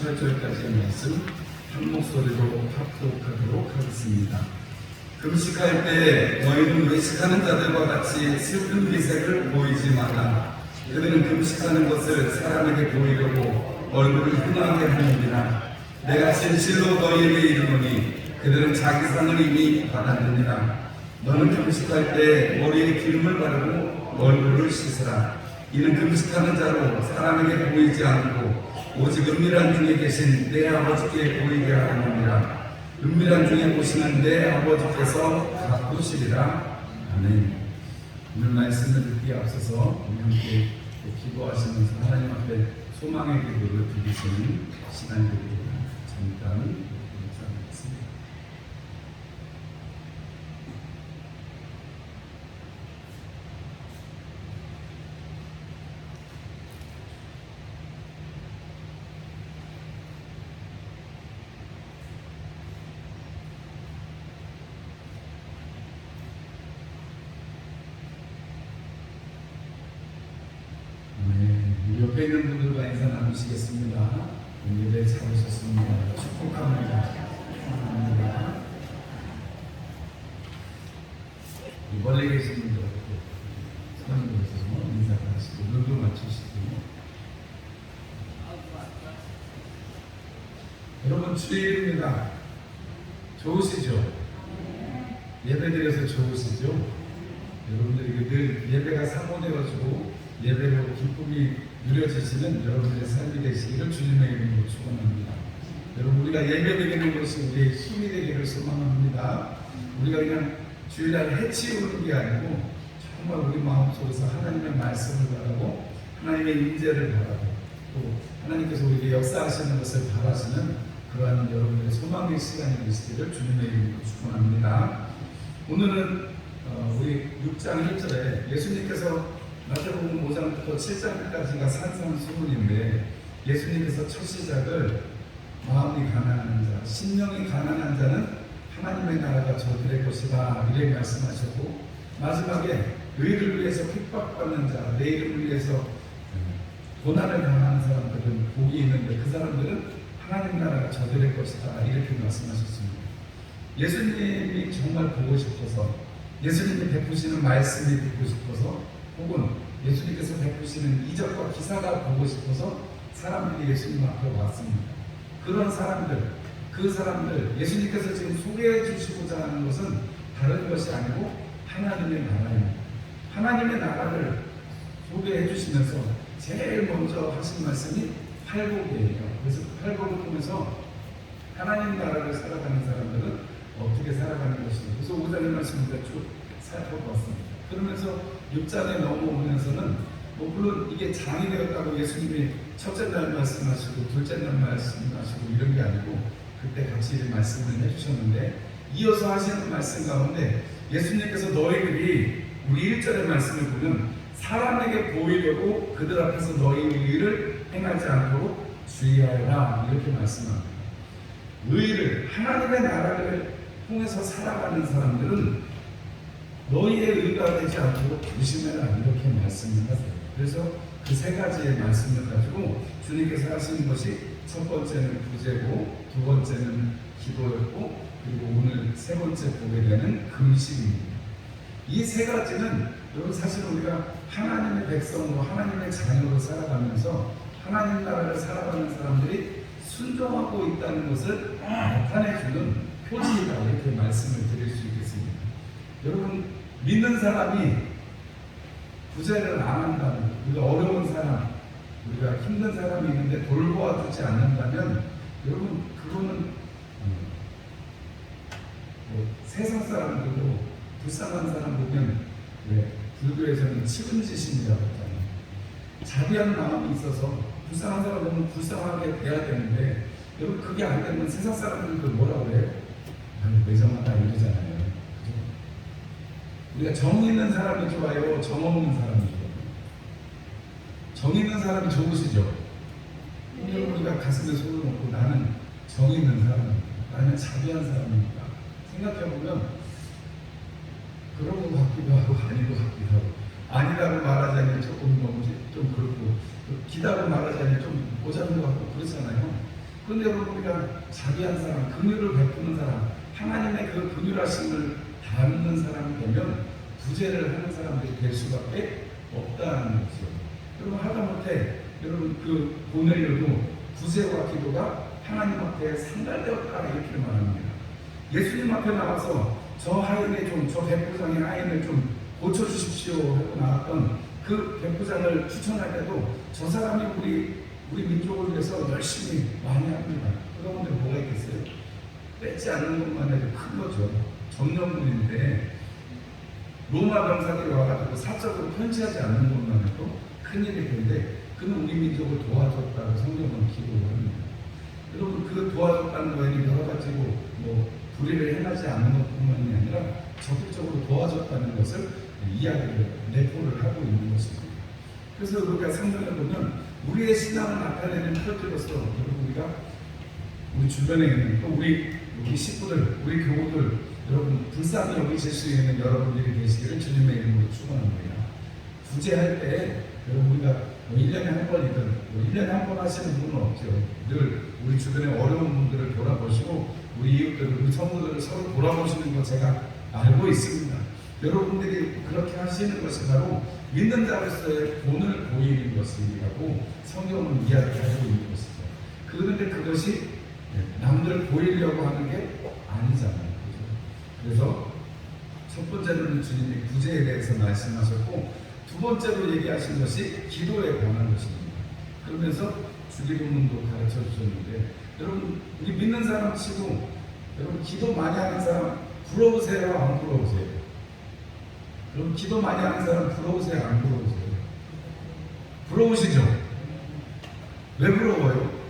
18절까지의 말씀 한 목소리로 합독하도록 하겠습니다. 금식할 때 너희는 외식하는 자들과 같이 슬픈 기색을 보이지 마라. 그들은 금식하는 것을 사람에게 보이려고 얼굴을 흥하게 하느니라. 내가 진실로 너희에게 이르노니 그들은 자기 상을 이미 받았느니라. 너는 금식할 때 머리에 기름을 바르고 얼굴을 씻으라. 이는 금식하는 자로 사람에게 보이지 않고 오직 은밀한 중에 계신 내 아버지께 보이게 하느니라. 은밀한 중에 보시는 내 아버지께서 가꾸시리라. 아멘. 오늘 말씀을 듣기에 앞서서 우리 기도하시면서 하나님 앞에 소망의 기도를 드리시는 시간이 되기를 잠깐 감사하겠습니다. 네, 우리 옆에 있는 분들과 인사 나누시겠습니다. 오늘 잘 오셨습니다. 축복합니다. 축복합니다. 이 멀리 계신 분들 곳에서 인사를 하시고 눈도 맞추시고 여러분 주일입니다. 좋으시죠? 예배드려서 좋으시죠? 여러분들에게 늘 예배가 사모되어지고 예배로 기쁨이 누려지시는 여러분들의 삶이 되시기를 주님의 이름으로 축원합니다. 여러분 우리가 예배드리는 것이 우리의 힘이 되기를 소망합니다. 우리가 그냥 주일날 해치우는 게 아니고 정말 우리 마음속에서 하나님의 말씀을 바라고 하나님의 인재를 바라고 또 하나님께서 우리에게 역사하시는 것을 바라시는 그러한 여러분들의 소망의 시간이 되시기를 주님의 이름으로 축원합니다. 오늘은 어, 우리 6장 1절에 예수님께서 마태복음 5장부터 7장까지가 산상수훈인데 예수님께서 첫 시작을 마음이 가난한 자, 심령이 가난한 자는 하나님의 나라가 저들의 것이다 이렇게 말씀하셨고 마지막에 의를 위해서 핍박받는 자, 내 이름을 위해서 고난을 당하는 사람들은 복이 있는데 그 사람들은 하나님 나라가 저들의 것이다 이렇게 말씀하셨습니다. 예수님이 정말 보고 싶어서 예수님이 베푸시는 말씀이 듣고 싶어서 혹은 예수님께서 베푸시는 이적과 기사가 보고 싶어서 사람들이 예수님 앞에 왔습니다. 그런 사람들, 그 사람들 예수님께서 지금 소개해 주시고자 하는 것은 다른 것이 아니고 하나님의 나라입니다. 하나님의 나라를 소개해 주시면서 제일 먼저 하신 말씀이 팔복이에요. 그래서 그 팔복을 통해서 하나님 나라를 살아가는 사람들은 어떻게 살아가는 것인가. 그래서 5장의 말씀을 쭉 살펴봤습니다. 그러면서 6장에 넘어오면서는 뭐 물론 이게 장이 되었다고 예수님이 첫째 날 말씀하시고 둘째 날 말씀하시고 이런 게 아니고 그때 같이 말씀을 해주셨는데 이어서 하시는 말씀 가운데 예수님께서 너희들이 우리 1절의 말씀을 보면 사람에게 보이려고 그들 앞에서 너희의 의를 행하지 않도록 주의하여라 이렇게 말씀합니다. 의를 하나님의 나라를 통해서 살아가는 사람들은 너희의 의가 되지 않도록 조심해라 이렇게 말씀을 하세요. 그래서 그 세 가지의 말씀을 가지고 주님께서 하시는 것이 첫 번째는 구제고 두 번째는 기도였고 그리고 오늘 세 번째 보게 되는 금식입니다. 이 세 가지는 여러분 사실 우리가 하나님의 백성으로 하나님의 자녀로 살아가면서 하나님 나라를 살아가는 사람들이 순종하고 있다는 것을 나타내주는 표지이다 이렇게 말씀을 드릴 수 있겠습니다. 여러분 믿는 사람이 구제를 안 한다면 우리가 어려운 사람 우리가 힘든 사람이 있는데 돌보아 주지 않는다면 여러분 그거는 음, 뭐 세상 사람들도 불쌍한 사람 보면 왜 불교에서는 치근지심이라고 하잖아요. 자비한 마음이 있어서 불쌍한 사람 보면 불쌍하게 돼야 되는데 여러분 그게 안 되면 세상 사람들도 뭐라고 그래요? 매정하다 이러잖아요. 우리가 정 있는 사람이 좋아요, 정 없는 사람이 좋아요. 정 있는 사람이 좋으시죠? 우리가 가슴에 손을 얹고 나는 정 있는 사람입니다. 나는 자비한 사람입니다. 생각해보면 그런 것 같기도 하고 아닌 것 같기도 하고 아니라고 말하자니 조금 너무 좀 그렇고 기다고 말하자니 좀 모자란 것 같고 그렇잖아요. 그런데 우리가 자비한 사람, 긍휼을 베푸는 사람, 하나님의 그 긍휼하심을 닮는 사람이 되면 구제를 하는 사람들이 될 수밖에 없다는 거죠. 여러분 하다못해 여러분 그 보내려도 구제와 기도가 하나님 앞에 상달되었다 이렇게 말합니다. 예수님 앞에 나와서 저 하인의 좀, 저 백부장의 하인을 좀 고쳐주십시오 하고 나왔던 그 백부장을 추천할 때도 저 사람이 우리 우리 민족을 위해서 열심히 많이 합니다. 그런데 뭐가 있겠어요? 뺏지 않는 것만 해도 큰 거죠. 점령군인데 로마 병사들이 와가지고 사적으로 편지하지 않는 것만 해도 큰일이 되는데 그는 우리 민족을 도와줬다고 성경은 기록을 합니다. 여러분 그 도와줬다는 거에는 여러 가지로 뭐 불의를 행하지 않는 것뿐만이 아니라 적극적으로 도와줬다는 것을 이야기를 내포를 하고 있는 것입니다. 그래서 우리가 상상해 보면 우리의 신앙을 나타내는 표지로서 우리가 우리 주변에 있는 또 우리 우리 식구들, 우리 교우들 여러분 불쌍히 여기실 수 있는 여러분들이 계시기를 주님의 이름으로 축원합니다. 구제할 때 여러분 우리가 뭐 1년에 한 번이든 뭐 1년에 한 번 하시는 분은 없죠. 늘 우리 주변에 어려운 분들을 돌아보시고 우리 이웃들, 우리 성도들을 서로 돌아보시는 거 제가 알고 있습니다. 여러분들이 그렇게 하시는 것이 바로 믿는 자로서의 본을 보이는 것이라고 성경은 이야기하고 있는 것이죠. 그런데 그것이 남들 보이려고 하는 게 아니잖아요. 첫 번째로는 주님이 구제에 대해서 말씀하셨고 두 번째로 얘기하신 것이 기도에 관한 것입니다. 그러면서 주기도문도 가르쳐 주셨는데 여러분 우리 믿는 사람 치고 여러분 기도 많이 하는 사람 부러우세요? 안 부러우세요? 여러분 기도 많이 하는 사람 부러우세요? 안 부러우세요? 부러우시죠? 왜 부러워요?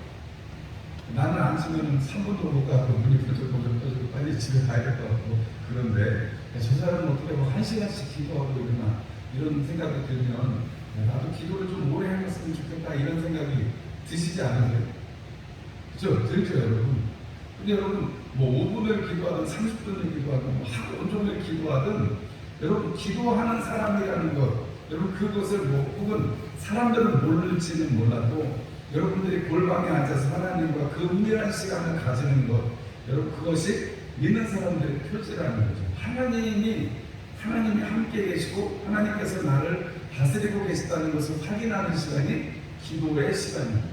나는 앉으면 3분도 못 가고 눈이 번쩍번쩍 떠지고 빨리 집에 가야 될 것 같고 그런데 저 사람은 어떻게 뭐 한 시간씩 기도하고 이러나 이런 생각이 들면 나도 기도를 좀 오래 해봤으면 좋겠다 이런 생각이 드시지 않으세요? 그죠? 들죠 여러분? 근데 여러분 뭐 5분을 기도하든 30분을 기도하든 뭐 하루 온종일 기도하든 여러분 기도하는 사람이라는 것 여러분 그것을 뭐 혹은 사람들은 모를지는 몰라도 여러분들이 골방에 앉아서 하나님과 그 은밀한 시간을 가지는 것 여러분 그것이 믿는 사람들의 표지라는 거죠. 하나님이 하나님이 함께 계시고 하나님께서 나를 다스리고 계시다는 것을 확인하는 시간이 기도의 시간입니다.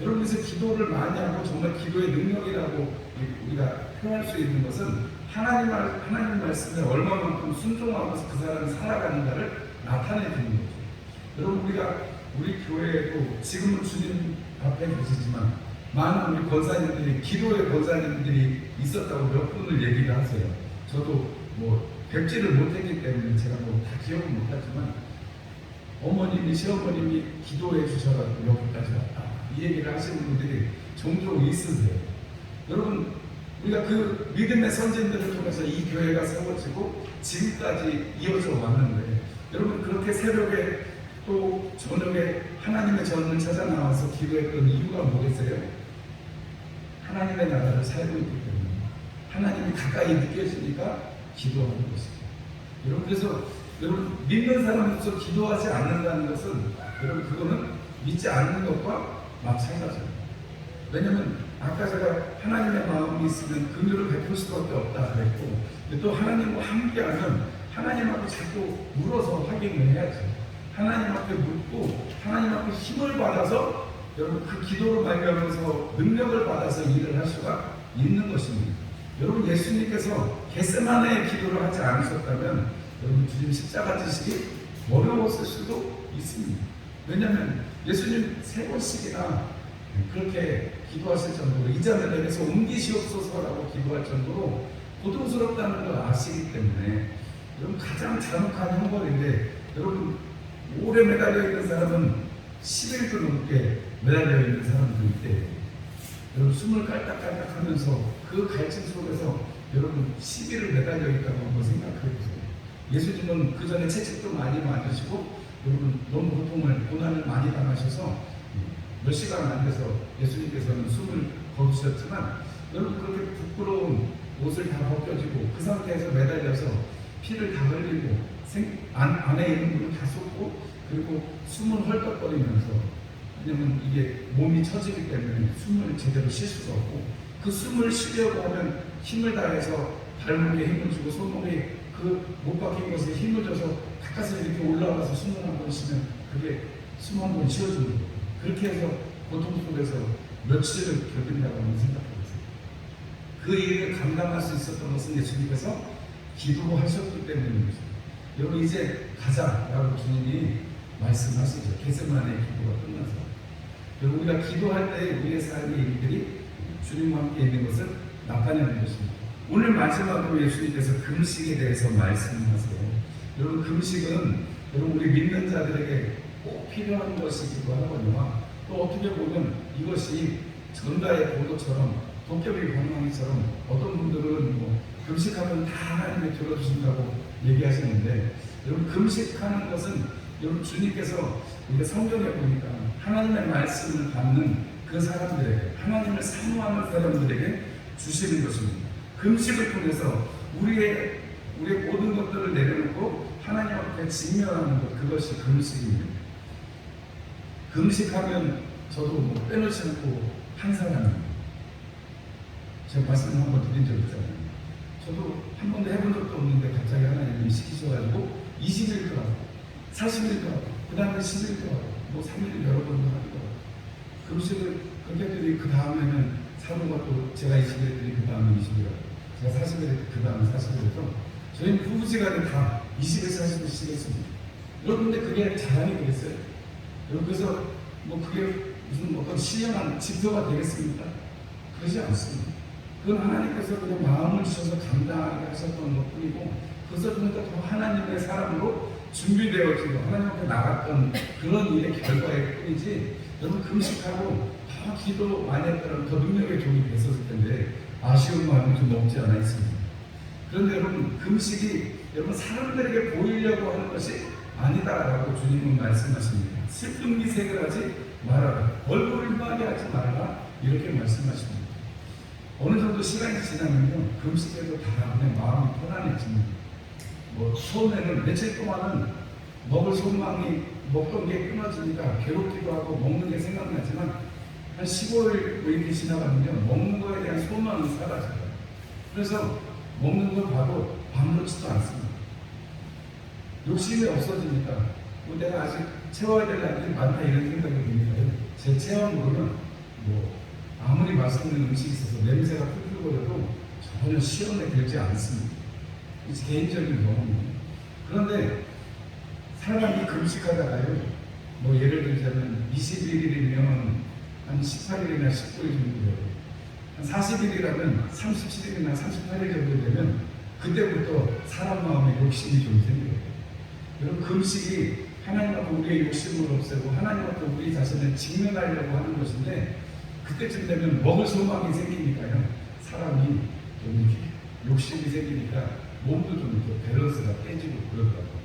여러분 그래서 기도를 많이 하고 정말 기도의 능력이라고 우리가 표현할 수 있는 것은 하나님 말 하나님 말씀에 얼마만큼 순종하면서 그 사람이 살아가는가를 나타내 주는 거죠. 여러분 우리가 우리 교회에도 지금은 주님 앞에 계시지만 많은 우리 권사님들이 기도의 권사님들이 있었다고 몇 분을 얘기를 하세요. 저도 뭐 뵙지를 못했기 때문에 제가 뭐 다 기억은 못하지만 어머님이 시어머님이 기도해 주셔가지고 여기까지 왔다 이 얘기를 하시는 분들이 종종 있으세요. 여러분 우리가 그 믿음의 선진들을 통해서 이 교회가 세워지고 지금까지 이어져 왔는데 여러분 그렇게 새벽에 또 저녁에 하나님의 전을 찾아 나와서 기도했던 이유가 뭐겠어요? 하나님의 나라를 살고 있기 때문에 하나님이 가까이 느껴지니까 기도하는 것이죠. 여러분 그래서 여러분 믿는 사람으로서 기도하지 않는다는 것은 여러분 그거는 믿지 않는 것과 마찬가지입니다. 왜냐하면 아까 제가 하나님의 마음이 있으면 긍휼을 베풀 수밖에 없다 그랬고 또 하나님과 함께하면 하나님하고 자꾸 물어서 확인을 해야죠. 하나님 앞에 묻고 하나님 앞에 힘을 받아서 여러분 그 기도를 발견하면서 능력을 받아서 일을 할 수가 있는 것입니다. 여러분 예수님께서 겟세마네의 기도를 하지 않으셨다면 여러분 주님 십자가 지시기 어려웠을 수도 있습니다. 왜냐하면 예수님 세 번씩이나 그렇게 기도하실 정도로 이 잔을 내게서 옮기시옵소서라고 기도할 정도로 고통스럽다는 걸 아시기 때문에 여러분 가장 잔혹한 형벌인데 여러분 오래 매달려 있는 사람은 10일도 넘게 매달려 있는 사람도 있대. 여러분 숨을 깔딱깔딱 하면서 그 갈증 속에서 여러분 10일을 매달려 있다고 한번 생각해 보세요. 예수님은 그 전에 채찍도 많이 맞으시고 여러분 너무 고통을 고난을 많이 당하셔서 몇 시간 안 돼서 예수님께서는 숨을 거두셨지만 여러분 그렇게 부끄러운 옷을 다 벗겨지고 그 상태에서 매달려서 피를 다 흘리고 생, 안, 안에 있는 물을 다 쏟고 그리고 숨을 헐떡거리면서 왜냐면 이게 몸이 처지기 때문에 숨을 제대로 쉴 수가 없고 그 숨을 쉬려고 하면 힘을 다해서 발목에 힘을 주고 손목에 그못 박힌 것에 힘을 줘서 가까스로 이렇게 올라가서 숨을 한 번 쉬면 그게 숨 한 번 쉬어주는 거예요. 그렇게 해서 고통 속에서 며칠을 견딘다고 하는 했어요. 그 일을 감당할 수 있었던 것은 예수님께서 기도하셨기 때문입니다. 여러분 이제 가자라고 주님이 말씀하시죠. 개세만의 기도가 끝나서. 여러분 우리가 기도할 때 우리의 삶의 일들이 주님과 함께 있는 것을 나타내는 것입니다. 오늘 마지막으로 예수님께서 금식에 대해서 말씀하세요. 여러분 금식은 여러분 우리 믿는 자들에게 꼭 필요한 것이기도 하거든요. 또 어떻게 보면 이것이 전가의 보도처럼 도깨비 방망이처럼 어떤 분들은 뭐 금식하면 다 하나님이 들어주신다고 얘기하시는데 여러분 금식하는 것은 여러분 주님께서 우리가 성경에 보니까 하나님의 말씀을 받는 그 사람들에게 하나님을 사모하는 사람들에게 주시는 것입니다. 금식을 통해서 우리의 우리의 모든 것들을 내려놓고 하나님 앞에 직면하는 것 그것이 금식입니다. 금식하면 저도 뭐 빼놓지 않고 한 사람입니다. 제가 말씀 한번 드린 적 있잖아요. 저도 한 번도 해본 적도 없는데 갑자기 하나님이 시키셔가지고 20일 동안, 40일 동안, 그 다음에 10일 동안, 뭐 3일 여러 번도 하더라고요. 금식을 했더니 그 다음에는 사모가 또 제가 20일 했더니 그 다음에 20일 하고 제가 40일 했더니 그 다음에 40일 해서 저희는 부부지간에 다 20일, 40일씩 했습니다. 여러분 근데 그게 자랑이 되겠어요? 여러분 그래서 뭐 그게 무슨 어떤 신령한 지표가 되겠습니까? 그러지 않습니다. 그건 하나님께서 그냥 마음을 주셔서 감당하게 하셨던 것 뿐이고, 그것을 보니까 더 하나님의 사람으로 준비되어지고, 하나님 앞에 나갔던 그런 일의 결과일 뿐이지, 여러분 금식하고 더 기도 많이 했다면 더 능력의 종이 됐었을 텐데, 아쉬운 마음이 좀 없지 않아 있습니다. 그런데 여러분, 금식이 여러분 사람들에게 보이려고 하는 것이 아니다라고 주님은 말씀하십니다. 슬픈 미색을 하지 말아라. 얼굴을 휘하게 하지 말아라. 이렇게 말씀하십니다. 어느 정도 시간이 지나면요, 금식에도 다 그냥 마음이 편안해집니다. 뭐, 처음에는 며칠 동안은 먹을 소망이 먹던 게 끊어지니까 괴롭기도 하고 먹는 게 생각나지만, 한 15일 뭐 이렇게 지나가면요, 먹는 거에 대한 소망이 사라져요. 그래서 먹는 걸 봐도 아무렇지도 않습니다. 욕심이 없어지니까, 뭐 내가 아직 채워야 될 날이 많다 이런 생각이 드니까요. 제 체험으로는 뭐, 아무리 맛있는 음식이 있어서 냄새가 풀풀거려도 전혀 시험에 들지 않습니다. 이 개인적인 경험입니다. 그런데 사람이 금식하다가요, 뭐 예를 들자면 21일이면 한 18일이나 19일 정도 돼요. 한 40일이라면 37일이나 38일 정도 되면 그때부터 사람 마음에 욕심이 좀 생겨요. 여러분 금식이 하나님 앞에 우리의 욕심을 없애고 하나님 앞에 우리 자신을 직면하려고 하는 것인데 그때쯤 되면 먹을 소망이 생기니까요. 사람이 욕심이 생기니까 몸도 좀 이렇게 밸런스가 깨지고 그러더라고요.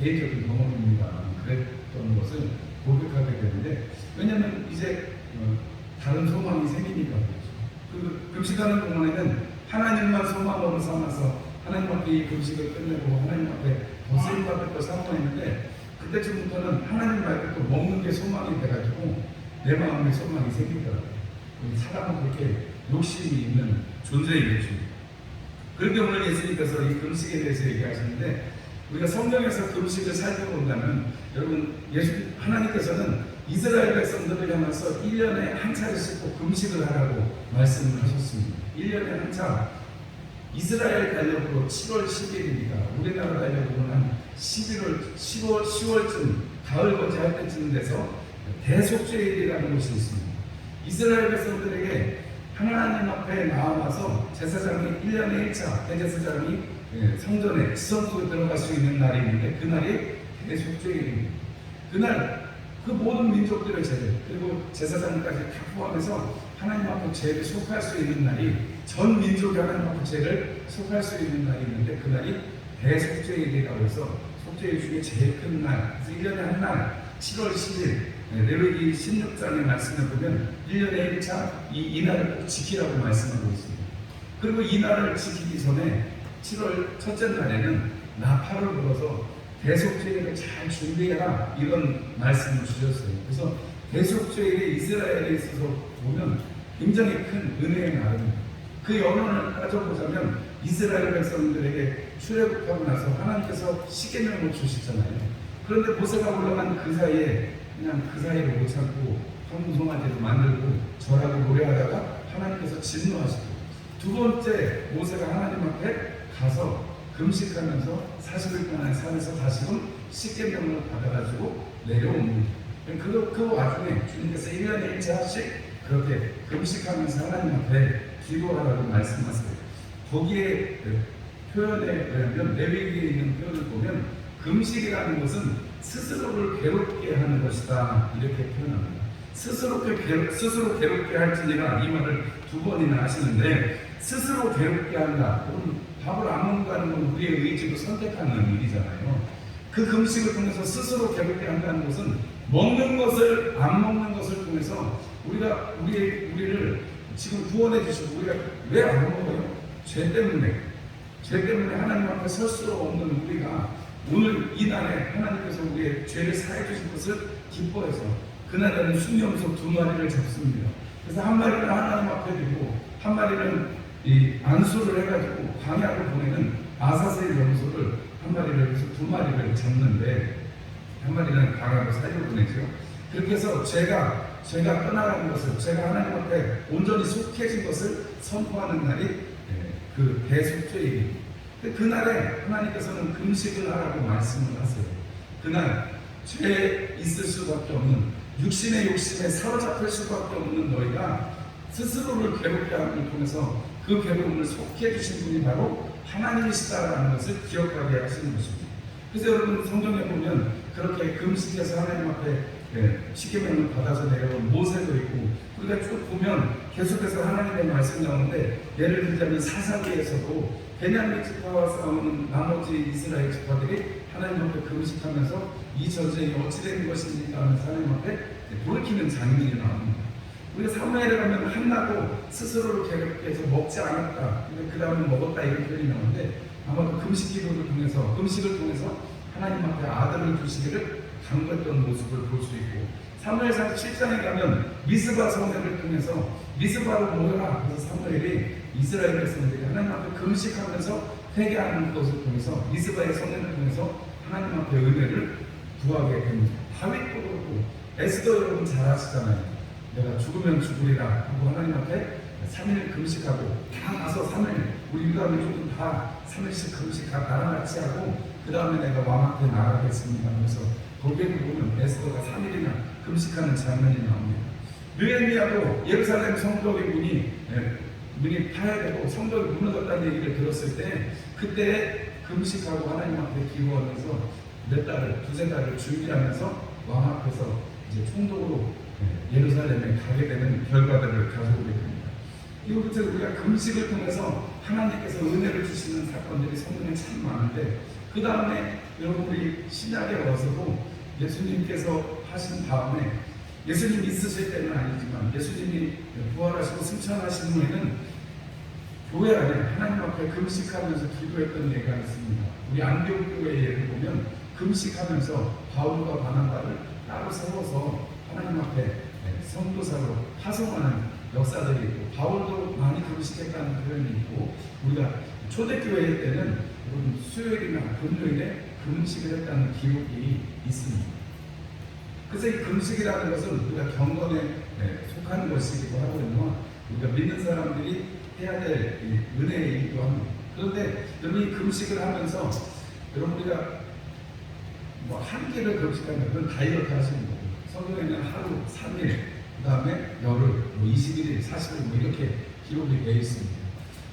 개인적인 경험입니다. 그랬던 것을 고백하게 되는데 왜냐하면 이제 어, 다른 소망이 생기니까 그렇죠. 그 금식하는 동안에는 하나님만 소망으로 삼아서 하나님 앞에 이 금식을 끝내고 하나님 앞에 더 쓰임 받을 걸 사모했는데 그때쯤부터는 하나님 말고 또 먹는 게 소망이 돼가지고 내 마음에 소망이 생기더라고요. 사람은 그렇게 욕심이 있는 존재이겠죠. 그런데 오늘 예수님께서 이 금식에 대해서 얘기하시는데 우리가 성경에서 금식을 살펴본다면 여러분 예수 하나님께서는 이스라엘 백성들을 향해서 1년에 한 차례씩 꼭 금식을 하라고 말씀을 하셨습니다. 1년에 한 차. 이스라엘 달력으로 7월 10일입니다. 우리나라 달력으로는 한 11월, 10월, 10월쯤 가을 거지 할 때쯤 돼서 대속죄일이라는 것이 있습니다. 이스라엘 백성들에게 하나님 앞에 나와서 제사장이 1년에 1차 대제사장이 예, 성전에 지성소에 들어갈 수 있는 날이 있는데 그날이 대속죄일입니다. 그날 그 모든 민족들의 죄를 그리고 제사장까지 다 포함해서 하나님 앞에 죄를 속할 수 있는 날이 전 민족이 하나님 앞에 죄를 속할 수 있는 날이 있는데 그날이 대속죄일이라고 해서 속죄일 중에 제일 큰 날, 그래서 1년에 한 날, 7월 10일 네, 레위기 16장의 말씀을 보면 1년에 1차 이, 이 날을 꼭 지키라고 말씀하고 있습니다. 그리고 이 날을 지키기 전에 7월 첫째 날에는 나팔을 불어서 대속죄를 잘 준비해라 이런 말씀을 주셨어요. 그래서 대속죄의 이스라엘에 있어서 보면 굉장히 큰 은혜의 나라입니다. 그 연원을 따져보자면 이스라엘 백성들에게 출애굽하고 나서 하나님께서 시계명을 주시잖아요. 그런데 모세가 올라간 그 사이에 그냥 그 사이를 못 참고 황송아지도 만들고 절하고 노래하다가 하나님께서 진노하시고 두 번째 모세가 하나님 앞에 가서 금식하면서 40일 동안 산에서 다시금 십계명을 받아가지고 내려옵니다. 그, 그 와중에 주님께서 1년에 1차씩 그렇게 금식하면서 하나님 앞에 기도하라고 말씀하세요. 거기에 그 표현에 레위기에 있는 표현을 보면 금식이라는 것은 스스로를 괴롭게 하는 것이다 이렇게 표현합니다. 스스로 괴롭, 스스로 괴롭게 할지니라 이 말을 두 번이나 하시는데 스스로 괴롭게 한다. 그럼 밥을 안 먹는다는 건 우리의 의지로 선택하는 일이잖아요. 그 금식을 통해서 스스로 괴롭게 한다는 것은 먹는 것을 안 먹는 것을 통해서 우리가 우리 우리를 지금 구원해 주시고 우리가 왜 안 먹어요? 죄 때문에 죄 때문에 하나님 앞에 설 수 없는 우리가 오늘 이 날에 하나님께서 우리의 죄를 사해 주신 것을 기뻐해서 그날에는 순념소 두 마리를 잡습니다. 그래서 한 마리는 하나님 앞에 두고 한 마리는 이 안수를 해가지고 광야로 보내는 아사셀 염소를 한 마리를 해서 두 마리를 잡는데 한 마리는 강하고 사이로 보내죠. 그렇게 해서 제가 제가 떠나가는 것을 제가 하나님 앞에 온전히 속해진 것을 선포하는 날이 예, 그 대속죄일입니다. 근데 그날에 하나님께서는 금식을 하라고 말씀을 하세요. 그날 죄 있을 수밖에 없는 육신의 욕심에 사로잡힐 수밖에 없는 너희가 스스로를 괴롭게 함을 통해서 그 괴로움을 속해 주신 분이 바로 하나님이시다라는 것을 기억하게 하시는 것입니다. 그래서 여러분 성경에 보면 그렇게 금식해서 하나님 앞에 예, 십계명을 받아서 내려온 모세도 있고 우리가 쭉 보면 계속해서 하나님의 말씀이 나오는데 예를 들자면 사사기에서도 베냐민 지파와 싸우는 나머지 이스라엘 지파들이 하나님 앞에 금식하면서 이 전쟁이 어찌 된 것입니까 하면서 하나님 앞에 돌이키는 장면이 나옵니다. 우리가 사무엘에 가면 한나도 스스로를 괴롭게 해서 먹지 않았다. 그 다음에 먹었다 이런 표현이 나오는데 아마도 금식 기도를 통해서 금식을 통해서 하나님 앞에 아들을 두시기를 간구했던 모습을 볼 수 있고 사무엘상 7장에 가면 미스바 성회를 통해서 미스바로 모여라 그래서 사무엘이 이스라엘 백성들이 하나님 앞에 금식하면서 회개하는 것을 통해서 미스바의 성회를 통해서 하나님 앞에 은혜를 구하게 됩니다. 다윗도 그렇고 에스더 여러분 잘 아시잖아요. 내가 죽으면 죽으리라 하고 하나님 앞에 3일 금식하고 다 가서 3일 우리 유다 민족은 다 3일씩 금식 다 나랑 같이 하고 그 다음에 내가 왕 앞에 나가겠습니다 하면서 거기에 보면 에스더가 3일이나 금식하는 장면이 나옵니다. 느헤미야도 예루살렘 성벽의 문이 예, 문이 파야 되고 성벽이 무너졌다는 얘기를 들었을 때 그때 금식하고 하나님 앞에 기도하면서 몇 달을 두세 달을 준비하면서 왕 앞에서 이제 총독으로 예, 예루살렘에 가게 되는 결과들을 가져오게 됩니다. 이것부터 우리가 금식을 통해서 하나님께서 은혜를 주시는 사건들이 성경에 참 많은데 그 다음에 여러분들이 신약에 와서도 예수님께서 하신 다음에 예수님 있으실 때는 아니지만 예수님이 부활하시고 승천하신 후에는 교회 안에 하나님 앞에 금식하면서 기도했던 예가 있습니다. 우리 안경교회 예를 보면 금식하면서 바울과 바나바를 따로 세워서 하나님 앞에 성도사로 파송하는 역사들이 있고 바울도 많이 금식했다는 표현이 있고 우리가 초대교회 때는 수요일이나 금요일에 금식을 했다는 기록이 있습니다. 그래서 이 금식이라는 것은 우리가 경건에 네, 속하는 것이기도 하거든요. 우리가 믿는 사람들이 해야 될이 은혜이기도 합니다. 그런데 여러분 이 금식을 하면서 여러분 우리가 뭐 한 끼를 금식하면 그건 다이어트 하시는 거고 성경에는 하루 3일 그 다음에 열흘 뭐 21일 40일 뭐 이렇게 기록이 되어 있습니다.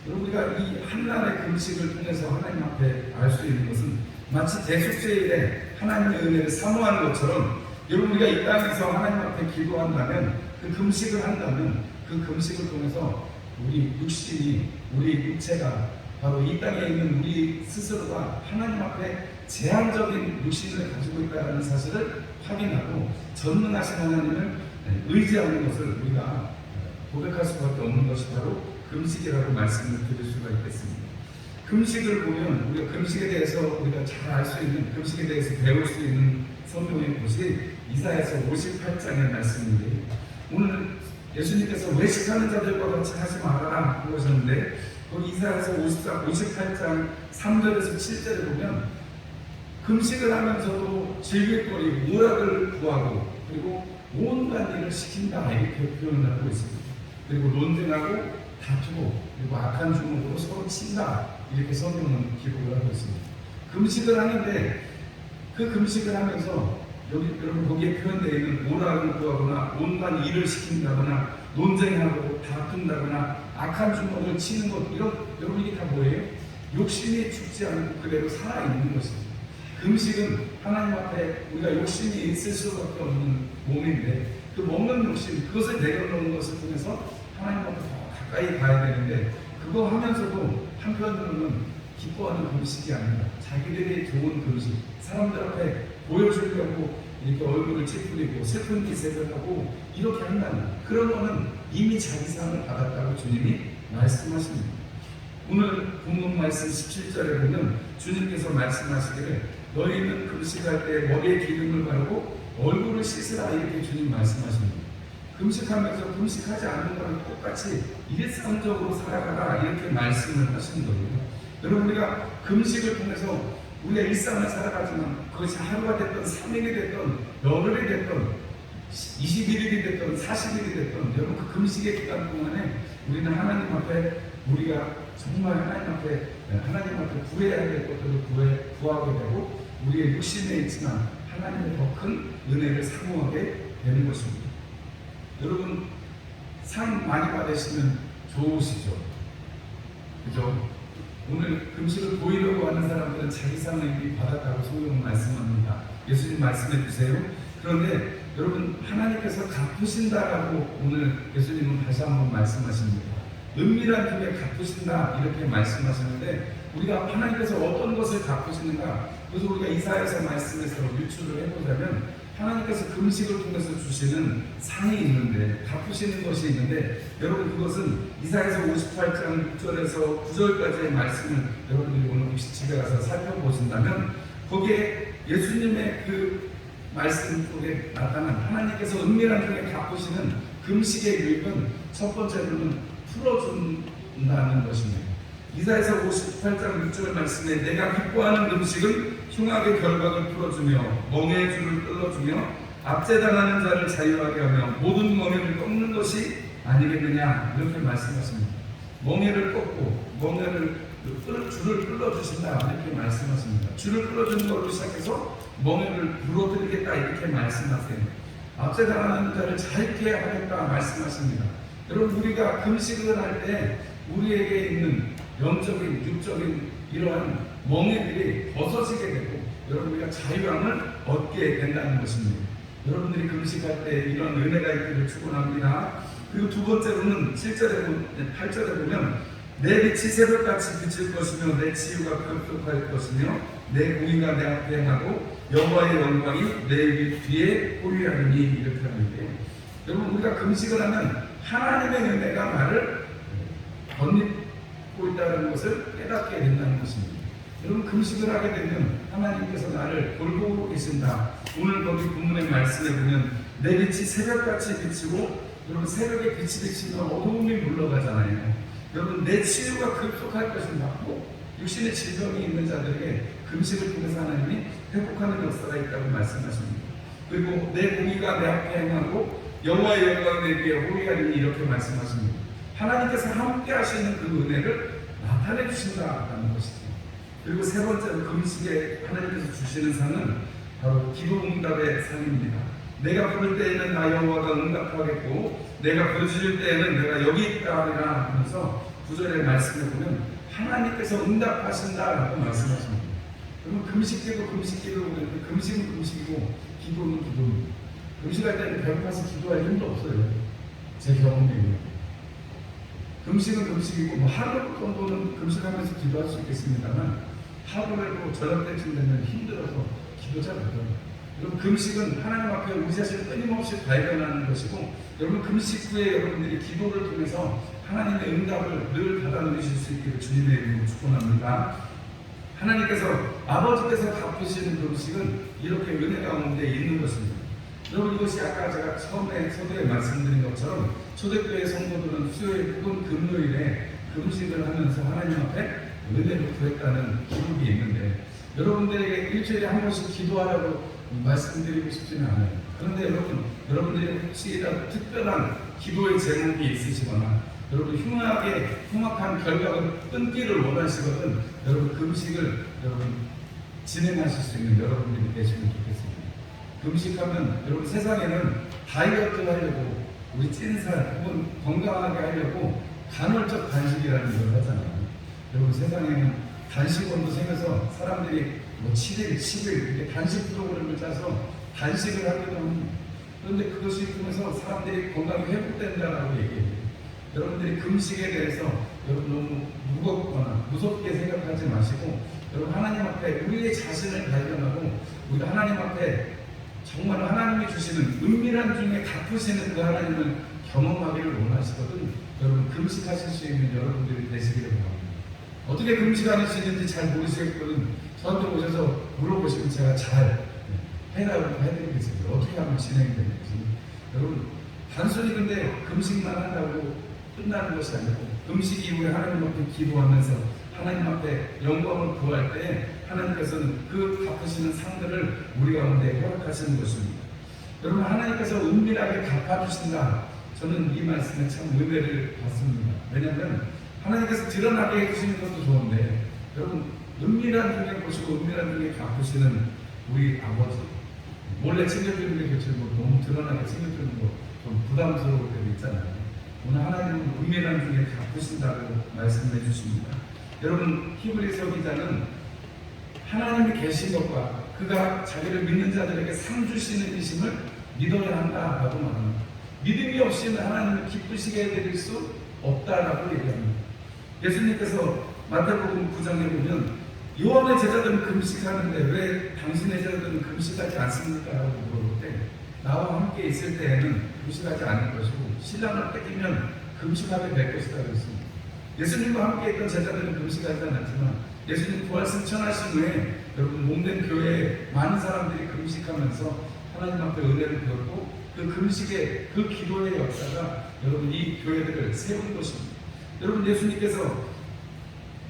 여러분 우리가 이 한날의 금식을 통해서 하나님 앞에 알 수 있는 것은 마치 대속죄일에 하나님의 은혜를 사모하는 것처럼 여러분 우리가 이 땅에서 하나님 앞에 기도한다면 그 금식을 한다면 그 금식을 통해서 우리 육신이 우리 육체가 바로 이 땅에 있는 우리 스스로가 하나님 앞에 제한적인 육신을 가지고 있다는 사실을 확인하고 전능하신 하나님을 의지하는 것을 우리가 고백할 수밖에 없는 것이 바로 금식이라고 말씀을 드릴 수가 있겠습니다. 금식을 보면 우리가 금식에 대해서 우리가 잘 알 수 있는 금식에 대해서 배울 수 있는 성경의 곳이 이사야서 58장의 말씀인데 오늘 예수님께서 외식하는 자들과 같이 하지 말아라 그러셨는데 거기 이사야서 54, 58장 3절에서 7절에 보면 금식을 하면서도 즐길거리 오락을 구하고 그리고 온갖 일을 시킨다 이렇게 표현을 하고 있습니다. 그리고 논쟁하고 다투고 그리고 악한 주먹으로 서로 친다 이렇게 성경은 기록을 하고 있습니다. 금식을 하는데 그 금식을 하면서 여기 여러분 거기에 표현되어 있는 오락을 구하거나 온갖 일을 시킨다거나 논쟁하고 다툰다거나 악한 주먹을 치는 것 이런 여러분 이게 다 뭐예요? 욕심이 죽지 않고 그대로 살아 있는 것입니다. 금식은 하나님 앞에 우리가 욕심이 있을 수밖에 없는 몸인데 그 먹는 욕심 그것을 내려놓는 것을 통해서 하나님 앞에 더 가까이 가야 되는데 그거 하면서도 한편으로는 기뻐하는 금식이 아니라 자기들이 좋은 금식 사람들 앞에 보여주려고 이렇게 얼굴을 찌푸리고 슬픈 기색을 하고 이렇게 한다는 그런 거는 이미 자기 상을 받았다고 주님이 말씀하십니다. 오늘 본문 말씀 17절에 보면 주님께서 말씀하시기를 너희는 금식할 때 머리에 기름을 바르고 얼굴을 씻으라 이렇게 주님 말씀하십니다. 금식하면서 금식하지 않는 거랑 똑같이 일상적으로 살아가라 이렇게 말씀을 하시는 거예요. 여러분 우리가 금식을 통해서 우리의 일상을 살아가지만 그것이 하루가 됐던 3일이 됐던 열흘이 됐던 21일이 됐던 40일이 됐던 여러분 그 금식의 기간 동안에 우리는 하나님 앞에 우리가 정말 하나님 앞에 하나님 앞에 구해야 될 것들을 구해 구하게 되고 우리의 육신에 있지만 하나님의 더 큰 은혜를 사모하게 되는 것입니다. 여러분 상 많이 받으시면 좋으시죠? 그죠? 오늘 금식을 보이려고 하는 사람들은 자기 상을 이미 받았다고 성경은 말씀합니다. 예수님 말씀해 주세요. 그런데 여러분 하나님께서 갚으신다라고 오늘 예수님은 다시 한번 말씀하십니다. 은밀한 금에 갚으신다 이렇게 말씀하시는데 우리가 하나님께서 어떤 것을 갚으시는가 그래서 우리가 이사야서 말씀에서 유추를 해보자면 하나님께서 금식을 통해서 주시는 상이 있는데 갚으시는 것이 있는데 여러분 그것은 이사야서 58장 6절에서 9절까지의 말씀을 여러분들이 오늘 혹시 집에 가서 살펴보신다면 거기에 예수님의 그 말씀 속에 나타난 하나님께서 은밀한 중에 갚으시는 금식의 유익은 첫 번째로는 풀어준다는 것입니다. 이사에서 58장 6절 말씀에 내가 기뻐하는 금식은 흉악의 결박을 풀어주며 멍해의 줄을 끌어주며 압제당하는 자를 자유하게 하며 모든 멍해를 꺾는 것이 아니겠느냐 이렇게 말씀하십니다. 멍해를 꺾고 멍해를 끌, 줄을 끌어주신다 이렇게 말씀하십니다. 줄을 끌어주는 걸로 시작해서 멍해를 불어드리겠다 이렇게 말씀하세요. 압제당하는 자를 자유케 하겠다 말씀하십니다. 여러분 우리가 금식을 할 때 우리에게 있는 영적인 육적인 이러한 멍해들이 벗어지게 되고 여러분 우리가 자유함을 얻게 된다는 것입니다. 여러분들이 금식할 때 이런 은혜가 있기를 축원합니다. 그리고 두 번째로는 7절에 보면 8절에 보면 내 빛이 새벽같이 비칠 것이며 내 치유가 급속할 것이며 내 공의가 내 앞에 행하고 여호와의 영광이 내 뒤에 호위하리니 이렇게 하는데 여러분 우리가 금식을 하면 하나님의 은혜가 나를 덧입고 있다는 것을 깨닫게 된다는 것입니다. 여러분 금식을 하게 되면 하나님께서 나를 돌보고 계신다. 오늘 거기 본문의 말씀에 보면 내 빛이 새벽같이 비치고 여러분 새벽에 빛이 비치면 어두움이 물러가잖아요. 여러분 내 치유가 급속할 것인다. 꼭 육신의 질병이 있는 자들에게 금식을 통해서 하나님이 회복하는 역사가 있다고 말씀하십니다. 그리고 내 공의가 내 앞에 행하고 여호와의 영광 내 위에 호위하리니 이렇게 말씀하십니다. 하나님께서 함께 하시는 그 은혜를 나타내 주신다라는 것이죠. 그리고 세 번째로 금식에 하나님께서 주시는 상은 바로 기도 응답의 상입니다. 내가 부를 때에는 나 여호와가 응답하겠고 내가 부르실 때에는 내가 여기 있다 하리라 하면서 구절의 말씀을 보면 하나님께서 응답하신다라고 말씀하십니다. 그러면 금식기도 금식기도 그 금식은 금식이고 기도는 기도입니다. 금식할 때는 배고파서 기도할 힘도 없어요. 제 경험이에요. 금식은 금식이고 뭐 하루 정도는 금식하면서 기도할 수 있겠습니다만 하루에도 저녁 때쯤 되면 힘들어서 기도 잘 못해요. 여러분 금식은 하나님 앞에 우리 자신을 끊임없이 발견하는 것이고 여러분 금식 후에 여러분들이 기도를 통해서 하나님의 응답을 늘 받아 누리실 수 있기를 주님의 이름으로 축원합니다. 하나님께서 아버지께서 갚으시는 금식은 이렇게 은혜 가운데 있는 것입니다. 여러분 이것이 아까 제가 처음에 서두에 말씀드린 것처럼 초대교회 성도들은 수요일 혹은 금요일에 금식을 하면서 하나님 앞에 은혜를 구했다는 기록이 있는데 여러분들에게 일주일에 한 번씩 기도하라고 말씀드리고 싶지는 않아요. 그런데 여러분, 여러분들이 혹시라도 특별한 기도의 제목이 있으시거나 여러분 흉하게 흉악한 결과를 끊기를 원하시거든 여러분 금식을 여러분 진행하실 수 있는 여러분들이 되시면 좋겠습니다. 금식하면 여러분 세상에는 다이어트 하려고 우리 찐살 혹은 건강하게 하려고 간헐적 단식이라는 걸 하잖아요. 여러분 세상에는 단식원도 생겨서 사람들이 뭐 7일, 10일 이렇게 단식 프로그램을 짜서 단식을 하기도 합니다. 그런데 그것이 통해서 사람들이 건강이 회복된다라고 얘기해요. 여러분들이 금식에 대해서 여러분 너무 무겁거나 무섭게 생각하지 마시고 여러분 하나님 앞에 우리의 자신을 발견하고 우리가 하나님 앞에 정말 하나님이 주시는 은밀한 중에 갚으시는 그 하나님을 경험하기를 원하시거든 여러분 금식하실 수 있는 여러분들이 되시기를 바랍니다. 어떻게 금식하시는지 잘 모르시겠거든 저한테 오셔서 물어보시면 제가 잘 해라고 해드리겠습니다. 어떻게 하면 진행이 되는지 여러분 단순히 근데 금식만 한다고 끝나는 것이 아니고 금식 이후에 하나님 앞에 기도하면서 하나님 앞에 영광을 구할 때 하나님께서는 그 갚으시는 상들을 우리 가운데 허락하시는 것입니다. 여러분 하나님께서 은밀하게 갚아주신다. 저는 이 말씀에 참 의미를 받습니다. 왜냐하면 하나님께서 드러나게 해주시는 것도 좋은데 여러분 은밀한 중에 보시고 은밀한 중에 갚으시는 우리 아버지 몰래 챙겨주는 게 그렇지 뭐 너무 드러나게 챙겨주는 거 좀 부담스러울 때도 있잖아요. 오늘 하나님은 은밀한 중에 갚으신다고 말씀해 주십니다. 여러분 히브리서 기자는 하나님이 계신 것과 그가 자기를 믿는 자들에게 상 주시는 이심을 믿어야 한다라고 말합니다. 믿음이 없이는 하나님을 기쁘시게 해드릴 수 없다라고 얘기합니다. 예수님께서 마태복음 9장에 보면 요한의 제자들은 금식하는데 왜 당신의 제자들은 금식하지 않습니까? 라고 물어볼 때 나와 함께 있을 때에는 금식하지 않을 것이고 신랑을 뺏기면 금식하게 될 것이다 그랬습니다. 예수님과 함께 있던 제자들은 금식하지 않았지만 예수님 부활 승천하신 후에 여러분 몸된 교회에 많은 사람들이 금식하면서 하나님 앞에 은혜를 배웠고 그 금식의 그 기도의 역사가 여러분 이 교회들을 세운 것입니다. 여러분 예수님께서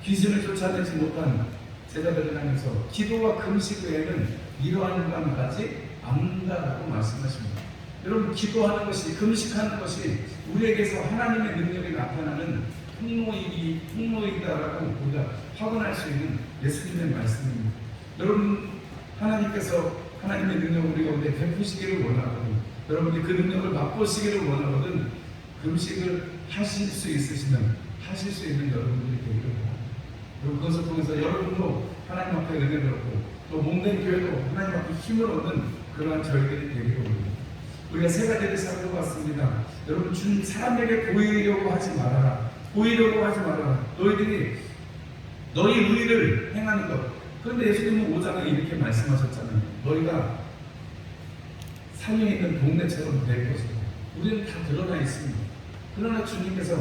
귀신을 쫓아내지 못한 제자들을 향해서 기도와 금식 외에는 이러한 바 말하지 않는다라고 말씀하십니다. 여러분 기도하는 것이 금식하는 것이 우리에게서 하나님의 능력이 나타나는 통로이기 통로이다라고 우리가 확언할 수 있는 예수님의 말씀입니다. 여러분 하나님께서 하나님의 능력을 우리 가운데 베푸시기를 원하거든. 여러분이 그 능력을 맛보시기를 원하거든. 금식을 하실 수 있으시면 하실 수 있는 여러분들이 되기를. 그리고 그것을 통해서 여러분도 하나님 앞에 은혜를 얻고 또 몸된 교회도 하나님 앞에 힘을 얻는 그러한 저희들이 되기를 원합니다. 우리가 세 가지를 살펴봤습니다. 여러분 주님 사람에게 보이려고 하지 말아라. 보이려고 하지 말아라. 너희들이 너희 의를 행하는 것. 그런데 예수님은 5장에 이렇게 말씀하셨잖아요. 너희가 산에 있는 동네처럼 될 것이다. 우리는 다 드러나 있습니다. 그러나 주님께서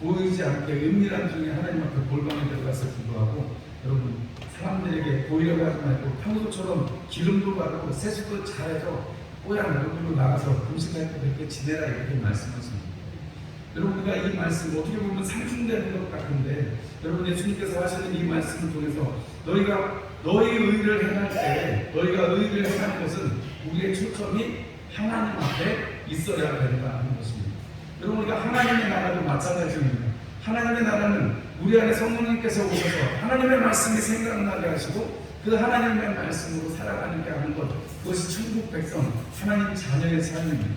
보이지 않게 은밀한 중에 하나님 앞에 골방에 들어가서 기도하고 여러분 사람들에게 보이려고 하지 말고 평소처럼 기름도 바르고 세수도 잘해서 뽀얀 얼굴로 나가서 금식할 때 그렇게 지내라 이렇게 말씀하십니다. 여러분 우리가 이 말씀 어떻게 보면 상충되는 것 같은데 여러분 예수님께서 하시는 이 말씀을 통해서 너희가 너희 의를 행할 때 너희가 의를 행하는 것은 우리의 초점이 하나님 앞에 있어야 것입니다. 여러분 우리가 하나님의 나라도 마찬가지입니다. 하나님의 나라는 우리 안에 성령님께서 오셔서 하나님의 말씀이 생각나게 하시고 그 하나님의 말씀으로 살아가는 게 하는 것 그것이 천국 백성 하나님 자녀의 삶입니다.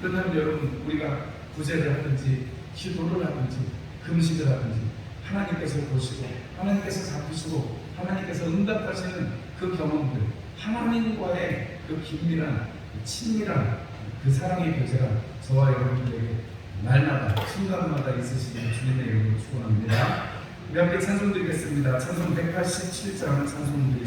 그렇다면 여러분 우리가 구제를 하든지 기도를 하든지 금식을 하든지 하나님께서 보시고 하나님께서 잡으시고 하나님께서 응답하시는 그 경험들 하나님과의 그 긴밀한 그 친밀한 그 사랑의 교제가 저와 여러분들에게 날마다 순간마다 있으시기를 주님의 이름으로 축원합니다. 우리 함께 찬송 드리겠습니다. 찬송 187장 찬송 드리십니다.